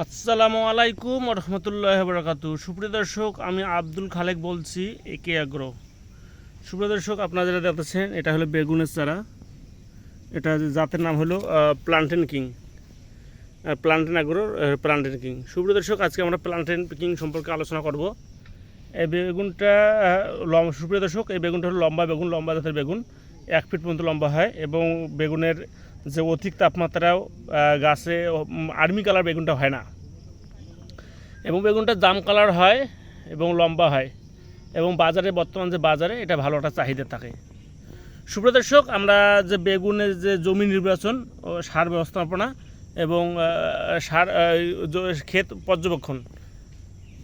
আসসালামু আলাইকুম রহমতুল্লাহ বরকাতু সুপ্রিয় দর্শক, আমি আব্দুল খালেক বলছি একে আগ্রো সুপ্রিয় দর্শক আপনারা যেটা দেখতেছেন এটা হলো বেগুনের চারা। এটা জাতের নাম হলো প্লান্টেন কিং প্লান্টেন আগ্রোর প্লান্টেন কিং সুপ্রিয় দর্শক, আজকে আমরা প্লান্টেন কিং সম্পর্কে আলোচনা করব। এই বেগুনটা লম, সুপ্রিয় দর্শক, এই বেগুনটা হলো লম্বা বেগুন, লম্বা জাতের বেগুন। এক ফিট পর্যন্ত লম্বা হয় এবং বেগুনের যে অধিক তাপমাত্রাও গাছে আর্মি কালার বেগুনটা হয় না। এবং বেগুনটা জাম কালার হয় এবং লম্বা হয়। এবং বাজারে, বর্তমান যে বাজারে, এটা ভালো একটা চাহিদা থাকে। সুপ্রিয় দর্শক, আমরা যে বেগুনের যে জমি নির্বাচন ও সার ব্যবস্থাপনা এবং সার ক্ষেত পর্যবেক্ষণ,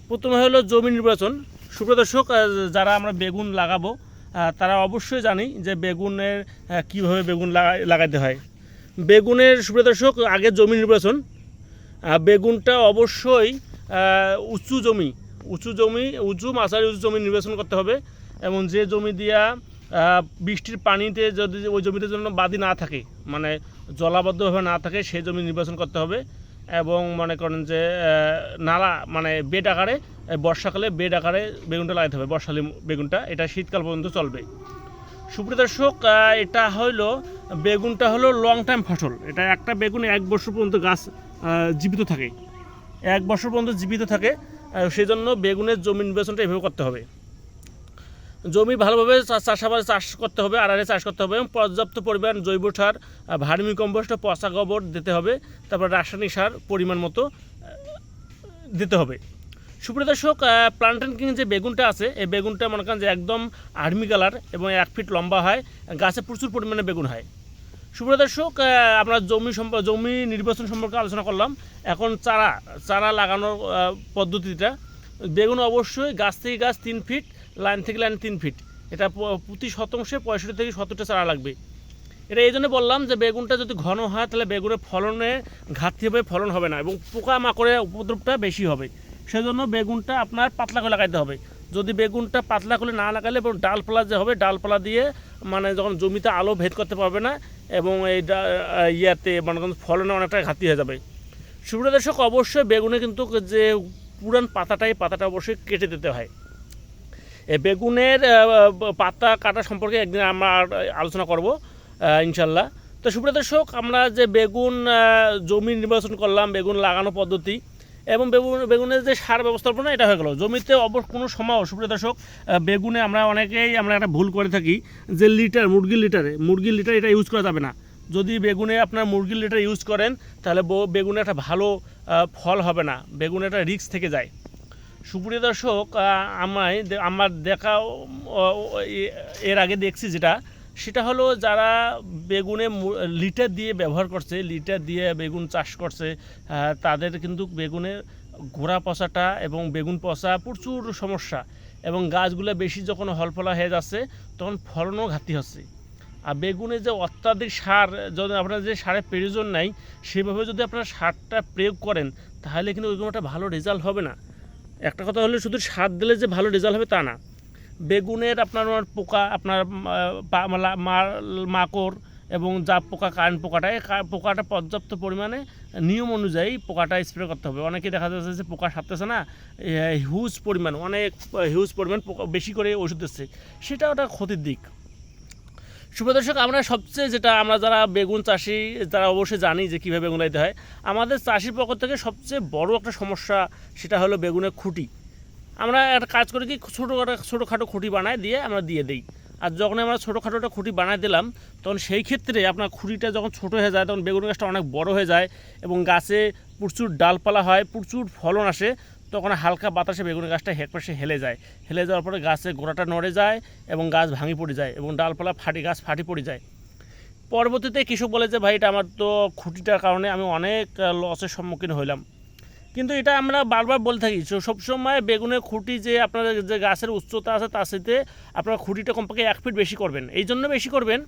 প্রথমে হলো জমি নির্বাচন। সুপ্রিয় দর্শক যারা আমরা বেগুন লাগাবো তারা অবশ্যই জানি যে বেগুনের কীভাবে বেগুন লাগা- লাগাতে হয়। বেগুনের সুপ্রিয় দর্শক, আগে জমি নির্বাচন। বেগুনটা অবশ্যই উঁচু জমি উঁচু জমি, উঁচু মাঝারি উঁচু জমি নির্বাচন করতে হবে। এবং যে জমি দিয়া বৃষ্টির পানিতে যদি ওই জমিতে জন্য বাদি না থাকে মানে জলাবদ্ধভাবে না থাকে সেই জমি নির্বাচন করতে হবে। এবং মনে করেন যে নালা মানে বেড আকারে বর্ষাকালে বেড আকারে বেগুনটা লাগাতে হবে বর্ষালি বেগুনটা। এটা শীতকাল পর্যন্ত চলবে। সুপ্রিয় দর্শক এটা হলো বেগুনটা হলো লং টাইম ফসল। এটা একটা বেগুন এক বছর পর্যন্ত গাছ জীবিত থাকে। এক বছর পর্যন্ত জীবিত থাকে সেই জন্য বেগুনের জমি নির্বাচনটা এভাবে করতে হবে। জমি ভালোভাবে চাষাবাদ চাষ করতে হবে, আড়ালে চাষ করতে হবে, এবং পর্যাপ্ত পরিমাণ জৈব সার ভার্মি কম্পোস্ট পচা গোবর দিতে হবে, তারপর রাসায়নিক সার পরিমাণ মতো দিতে হবে। সুপ্রিয় দর্শক প্লান্টেন কিং যে বেগুনটা আছে, এই বেগুনটা মনে করেন যে একদম আর্মি কালার এবং এক ফিট লম্বা হয়, গাছে প্রচুর পরিমাণে বেগুন হয়। সুপ্রিয় দর্শক আমরা জমি জমি নির্বাচন সম্পর্কে আলোচনা করলাম। এখন চারা চারা লাগানোর পদ্ধতিটা। বেগুন অবশ্যই গাছ থেকে গাছ তিন ফিট, লাইন থেকে লাইন তিন ফিট। এটা প্রতি শতাংশে পঁয়ষট্টি থেকে সত্তরটা চারা লাগবে। এটা এই জন্য বললাম যে বেগুনটা যদি ঘন হয়, তাহলে বেগুনের ফলনে ঘাটতি হবে, ফলন হবে না এবং পোকা মাকড়ের উপদ্রবটা বেশি হবে। সেজন্য বেগুনটা আপনার পাতলা করে লাগাইতে হবে। যদি বেগুনটা পাতলা করে না লাগালে এবং ডালপালা যে হবে ডালপালা দিয়ে মানে যখন জমিতে আলো ভেদ করতে পারবে না এবং এই ইয়াতে মানে ফলনে অনেকটা ঘাটতি হয়ে যাবে। সুপ্রিয় দর্শক, অবশ্যই বেগুনে কিন্তু যে পুরান পাতাটাই পাতাটা অবশ্যই কেটে দিতে হয়। এই বেগুনের পাতা কাটা সম্পর্কে একদিন আমরা আলোচনা করব ইনশাল্লাহ তো সুপ্রিয় দর্শক, আমরা যে বেগুন জমি নির্বাচন করলাম, বেগুন লাগানো পদ্ধতি এবং বেগুন বেগুনের যে সার ব্যবস্থাপনা, এটা হয়ে গেল। জমিতে অবশ্য কোনো সময় সুপ্রিয় দর্শক বেগুনে আমরা অনেকেই, আমরা একটা ভুল করে থাকি যে লিটার, মুরগির লিটারে। মুরগির লিটার এটা ইউজ করা যাবে না। যদি বেগুনে আপনার মুরগির লিটার ইউজ করেন, তাহলে বেগুনে একটা ভালো ফল হবে না। বেগুনে একটা রিস্ক থেকে যায়। সুপ্রিয় দর্শক আমায় আমার দেখা এর আগে দেখছি যেটা সেটা হলো যারা বেগুনে লিটার দিয়ে ব্যবহার করছে, লিটার দিয়ে বেগুন চাষ করছে তাদের কিন্তু বেগুনের গোড়া পচাটা এবং বেগুন পচা প্রচুর সমস্যা এবং গাছগুলো বেশি যখন হলফলা হয়ে যাচ্ছে, তখন ফলনও ঘাটতি হচ্ছে। আর বেগুনে যে অত্যাধিক সার, যদি আপনার যে সারের প্রয়োজন নাই, সেভাবে যদি আপনারা সারটা প্রয়োগ করেন, তাহলে কিন্তু ওইরকম একটা ভালো রেজাল্ট হবে না। একটা কথা হলো শুধু সার দিলে যে ভালো রেজাল্ট হবে তা না। বেগুনের আপনার পোকা, আপনার মাকড় এবং যা পোকা কারেন্ট পোকাটা এই পোকাটা পর্যাপ্ত পরিমাণে নিয়ম অনুযায়ী পোকাটা স্প্রে করতে হবে। অনেকে দেখা যাচ্ছে যে পোকা সারতেছে না হিউজ পরিমাণ, অনেক হিউজ পরিমাণ পোকা বেশি করে ওষুধ দিচ্ছে। সেটা ওটা ক্ষতির দিক। শুভ দর্শক, আমরা সবচেয়ে যেটা, আমরা যারা বেগুন চাষি, যারা অবশ্যই জানি যে কীভাবে বেগুন লাগাইতে হয়, আমাদের চাষির পক্ষ থেকে সবচেয়ে বড় একটা সমস্যা সেটা হলো বেগুনের খুঁটি। আমরা একটা কাজ করি কি, ছোটো ছোটোখাটো খুঁটি বানায় দিয়ে আমরা দিয়ে দিই। আর যখন আমরা ছোটোখাটো একটা খুঁটি বানায় দিলাম, তখন সেই ক্ষেত্রে আপনার খুঁটিটা যখন ছোটো হয়ে যায়, তখন বেগুন গাছটা অনেক বড় হয়ে যায় এবং গাছে প্রচুর ডালপালা হয়, প্রচুর ফলন আসে, তখন হালকা বাতাসে বেগুন গাছটা হেকপাশে হেলে যায়। হেলে যাওয়ার পরে গাছের গোড়াটা নড়ে যায় এবং গাছ ভাঙি পড়ে যায় এবং ডালপালা ফাটি, গাছ ফাটি পড়ে যায়। পরবর্তীতে কৃষক বলে যে, ভাই, এটা আমার তো খুঁটিটার কারণে আমি অনেক লসের সম্মুখীন হইলাম। কিন্তু এটা আমরা বারবার বলে থাকি সবসময় বেগুনের খুঁটি যে আপনার যে গাছের উচ্চতা আছে তার সাথে আপনার খুঁটিটা কমপক্ষে এক ফিট বেশি করবেন। এই জন্য বেশি করবেন।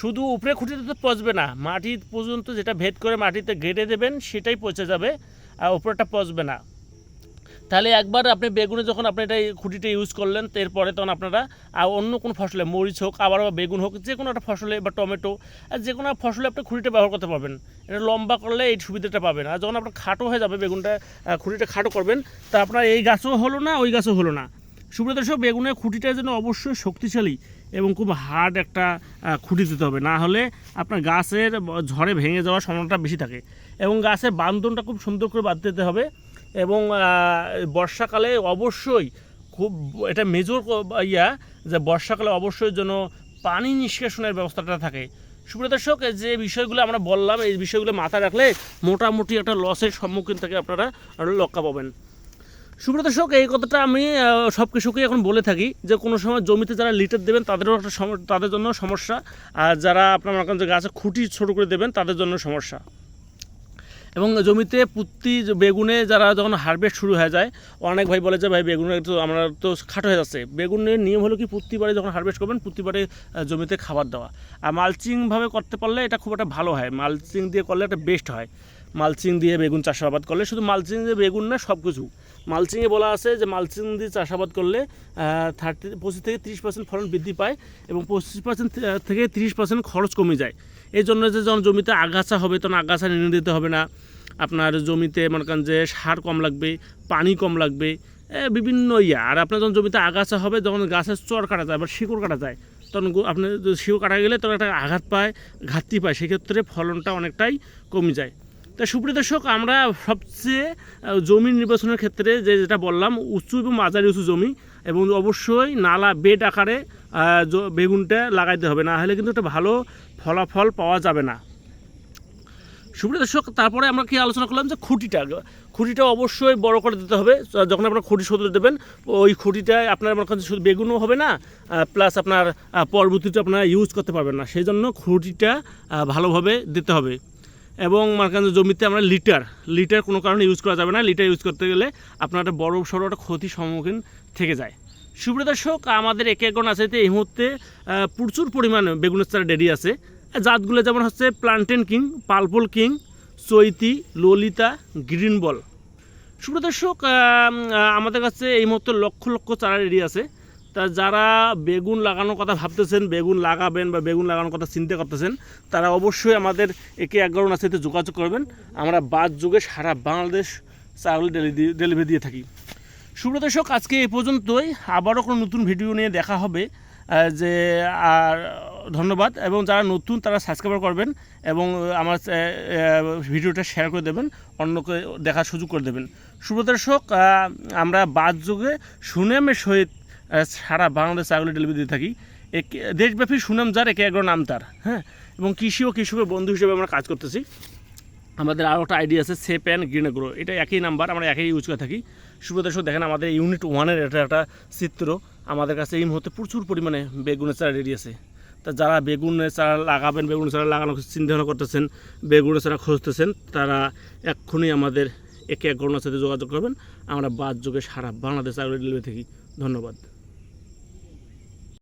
শুধু উপরে খুঁটিতে তো পচবে না, মাটি পর্যন্ত যেটা ভেদ করে মাটিতে গেড়ে দেবেন সেটাই পচে যাবে, আর উপরেটা পচবে না। তাহলে একবার আপনি বেগুনে যখন আপনি এটা খুঁটিটা ইউজ করলেন, এরপরে তখন আপনারা আর অন্য কোনো ফসলে, মরিচ হোক, আবার বেগুন হোক, যে কোনো একটা ফসলে বা টমেটো, আর যে কোনো ফসলে আপনি খুঁটিটা ব্যবহার করতে পারবেন। এটা লম্বা করলে এই সুবিধাটা পাবেন। আর যখন আপনার খাটো হয়ে যাবে বেগুনটা খুঁটিটা খাটো করবেন, তা আপনার এই গাছও হলো না, ওই গাছও হলো না। সুব্রত দর্শক বেগুনের খুঁটিটার জন্য অবশ্যই শক্তিশালী এবং খুব হার্ড একটা খুঁটি দিতে হবে। না হলে আপনার গাছের ঝড়ে ভেঙে যাওয়ার সম্ভাবনাটা বেশি থাকে। এবং গাছের বান্ধনটা খুব সুন্দর করে বাঁধতে হবে। এবং বর্ষাকালে অবশ্যই খুব, এটা মেজর ইয়া, যে বর্ষাকালে অবশ্যই যেন পানি নিষ্কাশনের ব্যবস্থাটা থাকে। সুপ্রিয় দর্শক, যে বিষয়গুলো আমরা বললাম, এই বিষয়গুলো মাথায় রাখলে মোটামুটি একটা লসের সম্মুখীন থেকে আপনারা রক্ষা পাবেন। সুব্রত শোক এই কথাটা আমি সব কিছুকেই এখন বলে থাকি যে কোনো সময় জমিতে যারা লিটার দেবেন, তাদেরও একটা তাদের জন্য সমস্যা। আর যারা আপনার মনে করেন যে গাছে খুঁটি ছোটো করে দেবেন, তাদের জন্য সমস্যা। এবং জমিতে পুত্তি বেগুনে যারা যখন হারভেস্ট শুরু হয়ে যায় অনেক ভাই বলে যে ভাই বেগুনের তো আমরা তো খাটো হয়ে যাচ্ছে। বেগুনের নিয়ম হলো কি প্রতিবারে যখন হারভেস্ট করবেন প্রতিবারে আহ, জমিতে খাবার দেওয়া। আর মালচিংভাবে করতে পারলে এটা খুব একটা ভালো হয়। মালচিং দিয়ে করলে একটা বেস্ট হয়। মালচিং দিয়ে বেগুন চাষাবাদ করলে শুধু মালচিং দিয়ে বেগুন না সব কিছু মালচিংয়ে বলা আছে যে মালচিং দিয়ে চাষাবাদ করলে থার্টি, পঁচিশ থেকে তিরিশ পার্সেন্ট ফলন বৃদ্ধি পায় এবং পঁচিশ পার্সেন্ট থেকে তিরিশ পার্সেন্ট খরচ কমে যায়। এই জন্য যে যখন জমিতে আগাছা হবে, তখন আগাছা নিয়ে দিতে হবে না। আপনার জমিতে মনে করেন যে সার কম লাগবে, পানি কম লাগবে বিভিন্ন ইয়া। আর আপনার যখন জমিতে আগাছা হবে যখন গাছের চর কাটা যায় বা শিকড় কাটা যায়। তখন আপনি শিকড় কাটা গেলে, তখন একটা আঘাত পায়, ঘাটতি পায়। সেক্ষেত্রে ফলনটা অনেকটাই কমে যায়। তা সুপ্রিয় দর্শক, আমরা সবচেয়ে জমি নির্বাচনের ক্ষেত্রে যে যেটা বললাম, উঁচু এবং মাঝারি উঁচু জমি এবং অবশ্যই নালা বেড আকারে বেগুনটা লাগাইতে হবে। না হলে কিন্তু একটা ভালো ফলাফল পাওয়া যাবে না। সুপ্রিয় দর্শক, তারপরে আমরা কি আলোচনা করলাম যে খুঁটিটা। খুঁটিটা অবশ্যই বড় করে দিতে হবে। যখন আপনার খুঁটি শুধু দেবেন, ওই খুঁটিটায় আপনার করেন যে শুধু বেগুনও হবে না প্লাস আপনার পরবর্তীতে আপনারা ইউজ করতে পারবেন না। সেই জন্য খুঁটিটা ভালোভাবে দিতে হবে। এবং যে জমিতে আমরা লিটার লিটার কোনো কারণে ইউজ করা যাবে না। লিটার ইউজ করতে গেলে আপনার একটা বড় সড়ো একটা ক্ষতির সম্মুখীন থেকে যায়। সুপ্রিয় দর্শক, আমাদের এক একজন আছে এই মুহূর্তে প্রচুর পরিমাণে বেগুনের চারা ডেরি আছে। জাতগুলো যেমন হচ্ছে plantain king পালপল king Chaiti, Lalita green ball সুপ্রিয় দর্শক আমাদের কাছে এই মুহূর্তে লক্ষ লক্ষ চারা রেডি আছে। তা যারা বেগুন লাগানোর কথা ভাবতেছেন, বেগুন লাগাবেন বা বেগুন লাগানোর কথা চিন্তা করতেছেন, তারা অবশ্যই আমাদের একে এগারো সাথে যোগাযোগ করবেন। আমরা বাদ যুগে সারা বাংলাদেশ চারাগুলো ডেলিভারি দিয়ে থাকি। সুব্রত দর্শক, আজকে এই পর্যন্তই। আবারও কোনো নতুন ভিডিও নিয়ে দেখা হবে। যে, আর ধন্যবাদ। এবং যারা নতুন, তারা সাবস্ক্রাইব করবেন এবং আমার ভিডিওটা শেয়ার করে দেবেন, অন্যকে দেখার সুযোগ করে দেবেন। সুব্রত দর্শক আমরা বাদ যুগে সুনামের সহিত সারা বাংলাদেশ চাগুলি ডেলিভারি দিয়ে থাকি। একে দেশব্যাপী সুনাম যার, একে এগারো নাম তার হ্যাঁ? এবং কৃষি ও কৃষকের বন্ধু হিসেবে আমরা কাজ করতেছি। আমাদের আরও একটা আইডিয়া আছে সেপ অ্যান্ড গ্রিন গ্রো এটা একই নাম্বার আমরা একই ইউজ করে থাকি। সুব্রদর্শক দেখেন আমাদের ইউনিট ওয়ানের এটা একটা চিত্র। আমাদের কাছে এই মুহূর্তে প্রচুর পরিমাণে বেগুনের চারা রেডি আছে। তা যারা বেগুনের চারা লাগাবেন, বেগুনের চারা লাগানোর চিন্তা ভাবনা করতেছেন, বেগুনের চারা খুঁজতেছেন, তারা এক্ষুনি আমাদের একে এক গণনার সাথে যোগাযোগ করবেন। আমরা বাদ যোগে সারা বাংলাদেশ আগ্রহী ডেলিভারি থাকি। ধন্যবাদ।